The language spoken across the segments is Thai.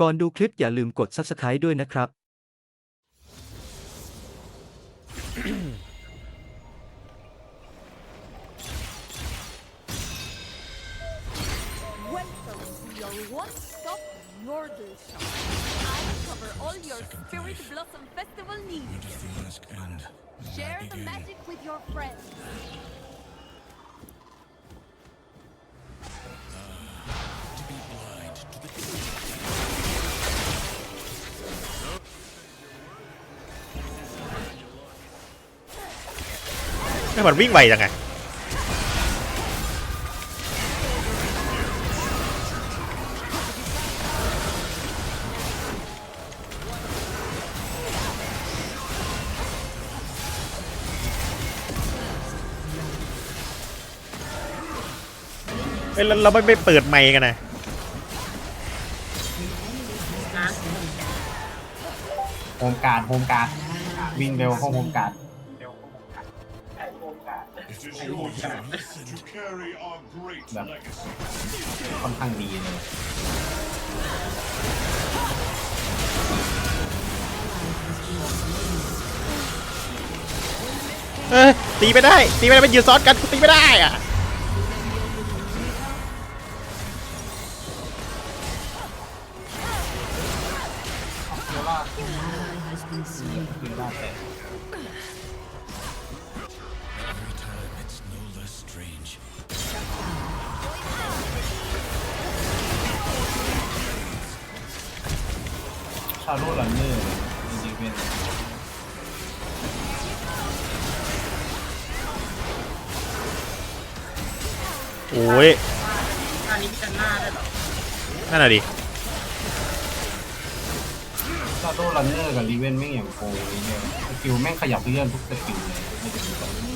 ก่อนดูคลิปอย่าลืมกด Subscribe ด้วยนะครับ Welcome to your one-stop Nordel shop. I cover all your Spirit Blossom Festival needs. Share the magic with your friends. ไม่มันวิ่งไวจังไงเอ้ยแล้วเราไม่ไปเปิดไมค์กันนะโฮมการ์ดโฮมการ์ดวิ่งเร็วเข้าโฮมการ์ด it is your turn to carry our great Dạ. legacy. ค่อนข้างดีเลยเอ้ยตีไม่ได้ ตีไม่ได้มันยืนซ้อนกันตีไม่ได้อะเดี๋ยวว่าเดี๋ยวว่าแต่าโร่ลันเนอร์จริงๆเป็นโอ้ยอันนี้มีกันหน้าได้วยเหรอนั่นน่ะดิชาโร่ลันเนอร์กับรีเวนแม่งอย่างโกงเลยเนี่ยสกิลแม่งขยับเลื่อนทุกสกิลเลยไม่จะมีกัน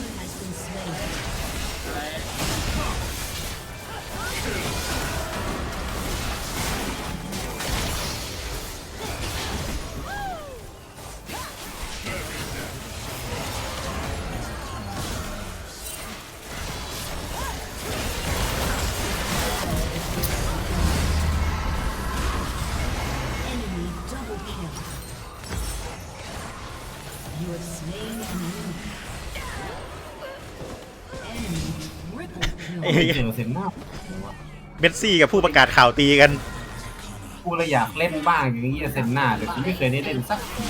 เอ้ยเจอเซนหน้าเมสซี่กับผู้ประกาศข่าวตีกัน กูเลยอยากเล่นบ้างอย่างนี้เซนหน้าแต่กูไม่เคยได้เล่นสักที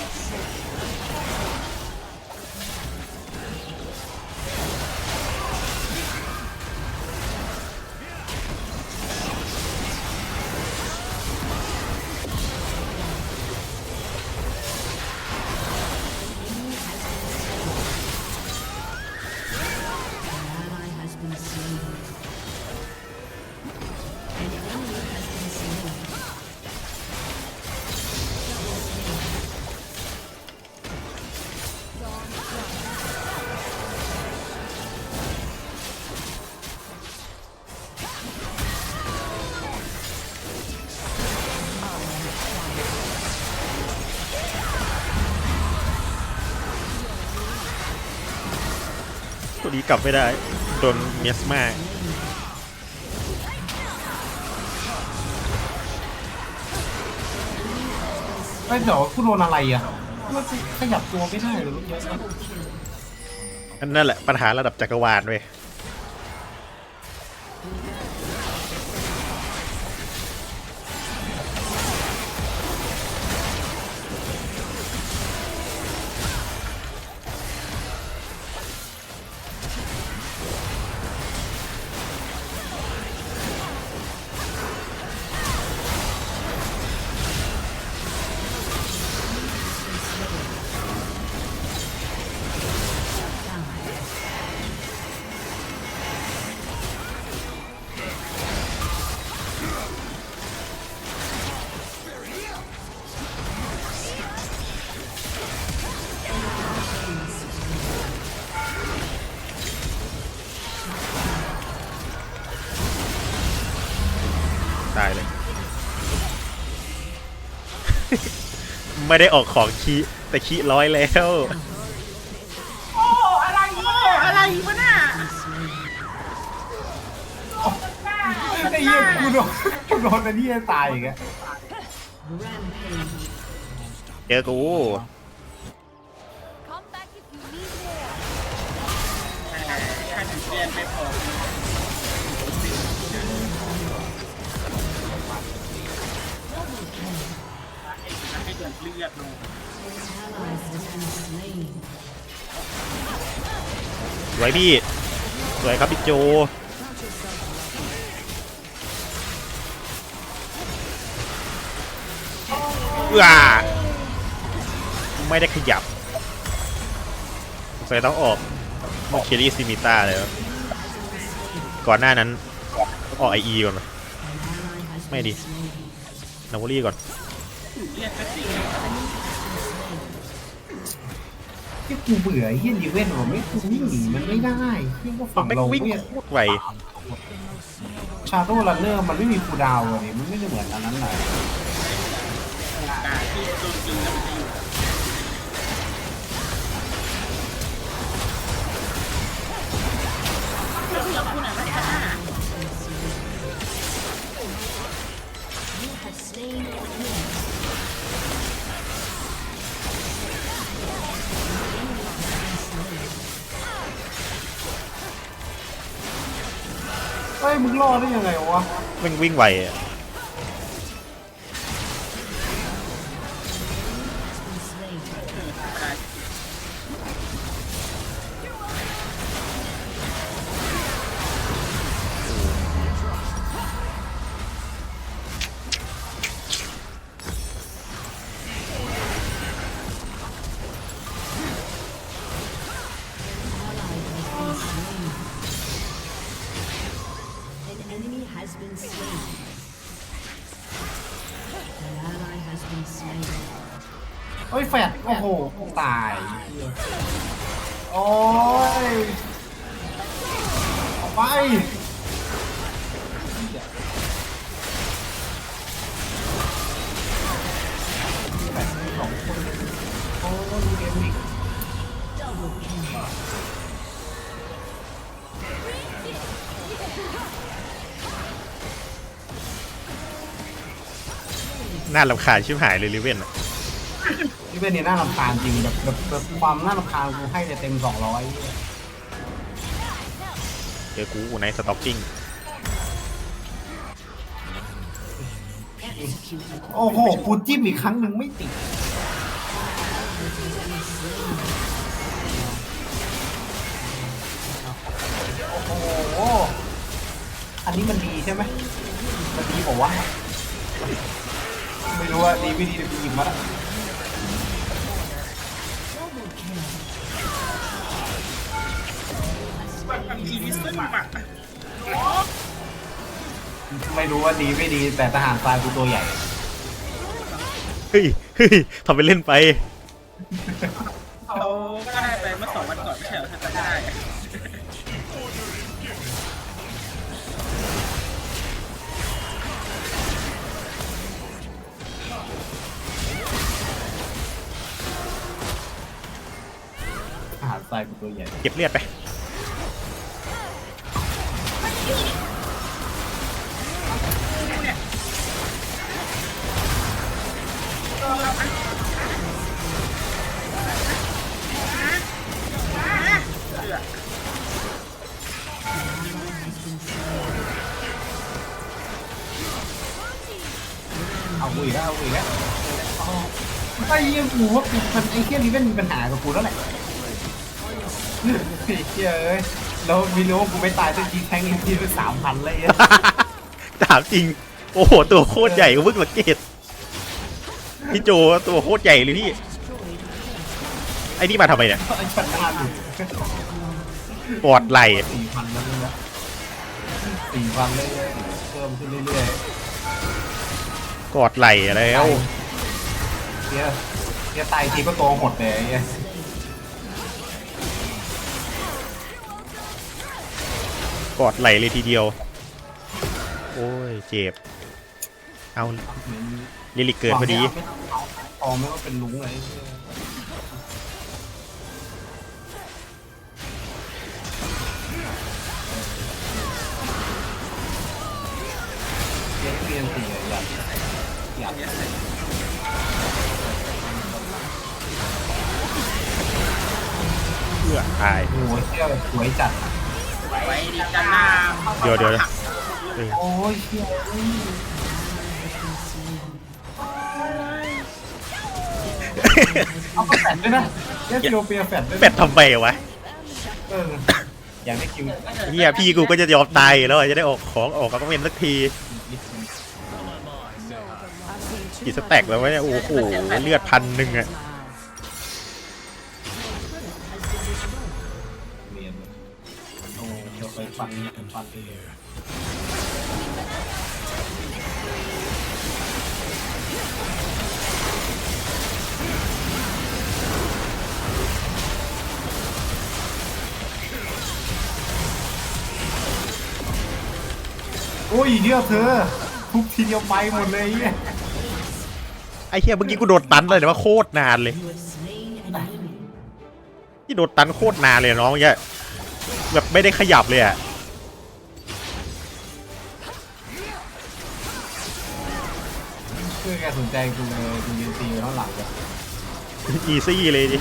ตัวนี้กลับไม่ได้ โดนเมียสมาไอ้ยเดี๋ยวกูโดนอะไรอะมันขยับตัวไม่ได้เลยเมื่อกี้อันนั่นแหละปัญหาระดับจักรวาลเว้ย ไม่ได้ออกของคีแต่คีร้อยแล้ว โอ้อะไรโอ้อะไรวะน่ะไอ้เหี้ยกูโดนกูโดนไอ้นี่ตายอีกแล้ว Rampage. เจอกู Come back if you need more. ถ้าถึงเรียนไม่พอ ดือดเลือดลงสวยพี่สวยครับพี่โจว้าไม่ได้ขยับสงสัยต้องออกมอเคลี่ซิมิต้าเลยก่อนหน้านั้น ออกไออีก่อนไหม An ally has Mày been đi. slain. นาโมลี่ก่อน เรียกก็จริงที่กูเบื่อไอ้เฮียดีเว่นว่าไม่กูวิ่งหนีมันไม่ได้ที่ว่าฝั่งไม่เราวิ่งเนี่ยโคตรไวชาโดว์รันเนอร์มันไม่มีคูลดาวน์เลยมันไม่ได้เหมือนอันนั้นเลยการที่โดนกินแล้วมันจะอยู่ รอดได้ยังไงวะ มันวิ่งไวอะ โอ้ยออกไปสองคนโอ้ยเกมอีกน่ารำคาญชิบหายเลยลิเว่นอะ นี่เป็นเนี่ยน่ารำคาญจริงแบบแบบแบบความน่ารำคาญกูให้จะเต็มสองร้อยเจอกูกูในสต็อกกิ้ง Executed. โอ้โหกูจิ้มอีกครั้งหนึ่งไม่ติดโอ้โหอันนี้มันดีใช่ไหมมันดีบอกว่าวะไม่รู้ว่าดีไม่ดีเดี๋ยวกูหยิบมาละ แบบบางทีนี่ซึ่งแบบไม่รู้ว่าดีไม่ดีแต่ทหารทรายกูตัวใหญ่ เฮ้ยเฮ้ยทำไปเล่นไป เขาก็ได้ไปเมื่อสองวันก่อนไม่ใช่เหรอถ้าจำได้ทหารทรายกูตัวใหญ่ เก็บเลือดไป เอากูอีกแล้วเอากูอีกแล้วอ๋อไอ้เหี้ยกูว่ามันไอ้เหี้ยนี้มันปัญหากับกูแล้วแหละ ไอ้เหี้ยเอ้ยแล้วมีรู้ว่ากูไม่ตายสักทีแทงอีกทีเป็นสามพันเลยอะถามจริง โอ้โห ตัวโคตรใหญ่เพิ่งสังเกตพี่โจตัวโคตรใหญ่เลยพี่ ไอ้นี่มาทำไมเนี่ยไอ้ชันหน้าหลุดปอดไหลสี่พันแล้วนี่นะสี่พันเลยเพิ่มขึ้นเรื่อยกอดไหลแล้ว ๆเหี้ยเหี้ยตายทีก็ตัวหดเลยไอ้เหี้ย กอดไหลเลยทีเดียว โอ้ยเจ็บ เอาลิลิกเกิดพอดีออไม่ว่าเป็นลุงไงเรียนสีอยากอยากเพื่อตายหัวเชี่ยวสวยจัด ไว้ดีกันหน้าเดี๋ยวเดี๋ยวเดี๋ยวเออโอ้ยเชี่ยเอาไปแฟดด้วยนะเล่นโรเปียแฟดด้วยนะเป็ดทำไมวะเอออยากได้คิวเฮียพี่กูก็จะยอมตายแล้วอะจะได้ออกของออกก็เป็นสักทีกี่สแต็กแล้ววะเนี่ยโอ้โหเลือดพันหนึ่งอะ ดี๋ยวไปฟันฟันเองโอ้ยเดียวเธอ ทุกทีเดียวไปหมดเลยเนี่ยไอ้เฮียเมื่อกี้กูโดนตันเลยนะว่าโคตรนานเลย You have slain an enemy. ที่โดนตันโคตรนานเลยน้องเนี่ย แบบไม่ได้ขยับเลยอะเพื่อแกสนใจกูเลยกูยืนตีอยู่ข้างหลังเลยอีซี่เลยดิ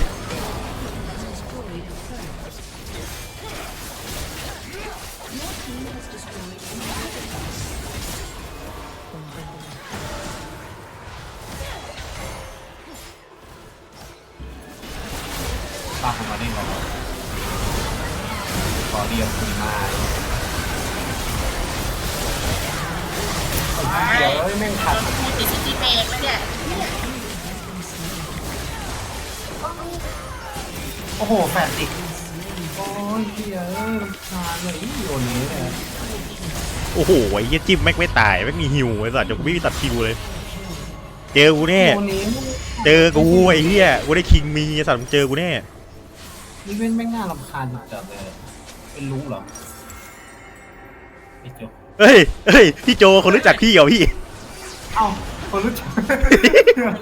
เรียกคุณมาเดี๋ยวแม่งขัดมีติดสติเบรกแล้วเนี่ยโอ้โหแฟดอีกโอ้ยเหี้ยเอ้ยรำคาญเลยอีโยนนี้เนี่ยโอ้โหไอ้เหี้ยจิ้มแม็กไม่ตายแม็กมีฮิวไอ้สัตว์จนกูไม่มีตัดคิวเลย เจอกูแน่ โยนนี้เจอกูไอ้เหี้ยกูได้คิงมีไอ้สัตว์มึงเจอกูแน่ นี่เป็นแม่งน่ารำคาญจัดเลย เป็นรู้เหรอไอ้เจ้าเฮ้ยเฮ้ยพี่โจคนรู้จักพี่เหรอพี่ เอ้าคนรู้จัก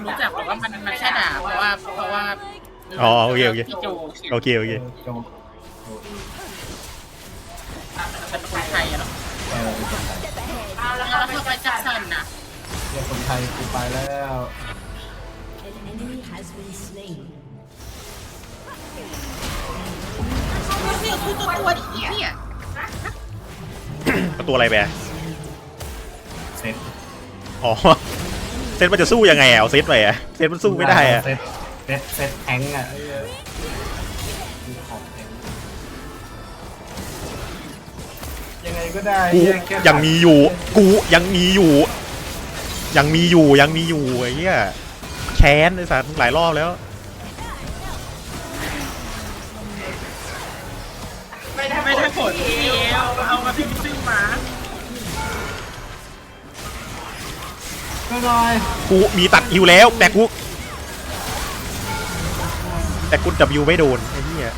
รู้จักแต่ว่ามันมันแค่ด่าเพราะว่าเพราะว่าอ๋อโอเคโอเค พี่โจเขียนโอเคโอเคโจเป็นคนไทยอะเนาะเออเป็นคนไทยแล้วแล้วทำไมจักสันนะเรียกคนไทยกูไปแล้ว An enemy has been slain. เนี่ยคือตัวตัวดิเนี่ยตัวอะไรไปอะเซ็ตอ๋อ เซตมันจะสู้ยังไงอะเอาเซตไปอะเซตมันสู้ไม่ได้อะเซตเซ็ตเซ็ตแทงอะเออมีของแทงยังไงก็ได้กูเหี้แค่ยังมีอยู่ กูยังมีอยู่ ยังมีอยู่ยังมีอยู่ไอ้เหี้ยแค้นไอ้สัตว์หลายรอบแล้ว ก็หน่อยกูมีตัดฮิวแล้ว แต่กู แต่กูจับยูไม่โดนไอ้เหี้ย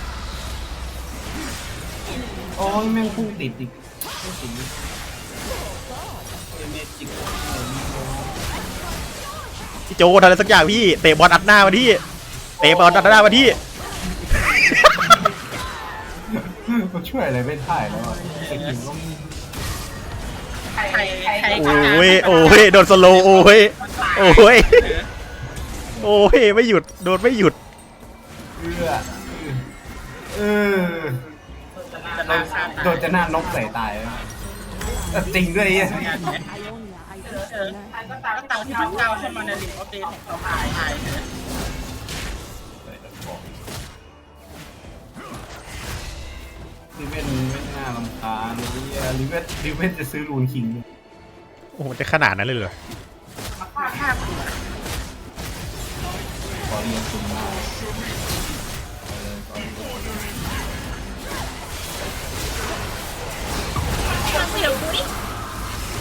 โอ้ยแม่งพุ่งติดอีกพุ่งติดอีกเอเมจิกพี่โจทำอะไรสักอย่างพี่เตะบอลอัดหน้ามาที่เตะบอลอัดหน้ามาที่มันช่วยอะไรไม่ได้แล้วอะสกิลก็ ไทยไทยโอ้ยโอ้ยโดนสโลว์โอ้ยโอ้ยโอ้ยไม่หยุดโดนไม่หยุดเอื้อเออจะนโดนจะหน้านกใส่ตายแล้วเออจริงด้วยไอ้เหี้ยเออก็ตามก็ตาที่มันก้าวเข้ามาในลิงก์อัปเดตของเขาหายหาย ลิเวนไม่น่ารำคาญไอ้เหี้ยลิเวนลิเวนจะซื้อรูนคิงโอ้โหมันจะขนาดนั้นเลยเหรอมาฆ่าฆ่ากูขอเรียนคุณมาเดี๋ยวกูดิ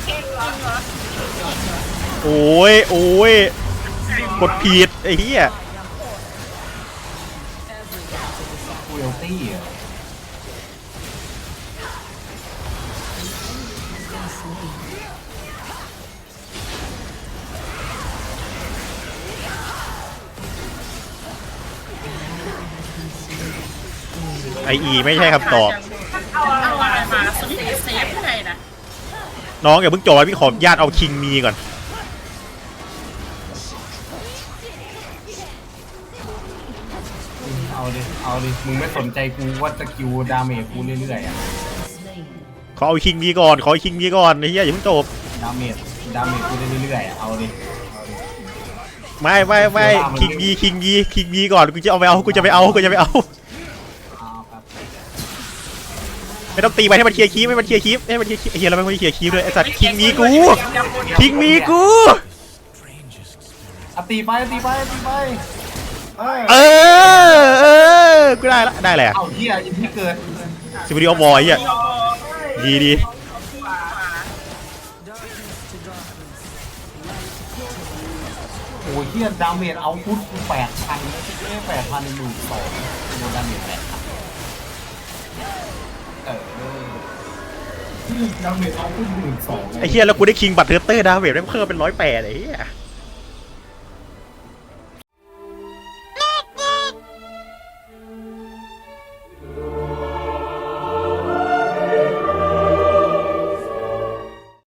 เก่งเหรอโอ้ยโอ้ยกดผิดไอ้เหี้ยคูเอลตี้อะ ไออีไม่ใช่คำตอบ เอาอะไรมาสเตทเซฟยังไงนะน้องอย่าเพิ่งจอยพี่ขออนุญาตเอาคิงมีก่อนทเอาดิ เอาดิ มึงไม่สนใจกูว่าสกิลดาเมจกูเรื่อยๆอะ slain. ขอเอาคิงมีก่อน ขอคิงมีก่อนไอ้เหี้ยอย่าเพิ่งจบ ดาเมจดาเมจกูเรื่อยๆอะเอาดิเอาดิไม่ไม่ไม่คิงมีคิงมีคิงมีก่อนกูจะเอาไปเอากูจะไปเอากูจะไปเอา เอาครับไม่ต้องตีไปให้มันเคลียร์คีฟให้มันเคลียร์คีฟให้มันเคลียร์คีฟไอ้เหี้ยเราไม่ต้องเคลียร์คีฟเลยไอ้สัตว์คิงมีกูคิงมีกูอะตีไปอะตีไปอะตีไปเออเออเออกูได้ละได้แหละเอาเฮียยังไม่เกิด สิบวิดีโอบอยเหี้ย ดีดีโอ้ยเฮียดาเมจเอาพุทกูแปดพันไม่ใช่แปดพันหมื่นสองโดนดาเมจแปดพันเออดาเมจเอาพุทหมื่นสองไอ้เหี้ยแล้วกูได้คิงบัตรเทอร์เตอร์ดาเมจได้เพิ่มเป็นร้อยแปดไอ้เหี้ย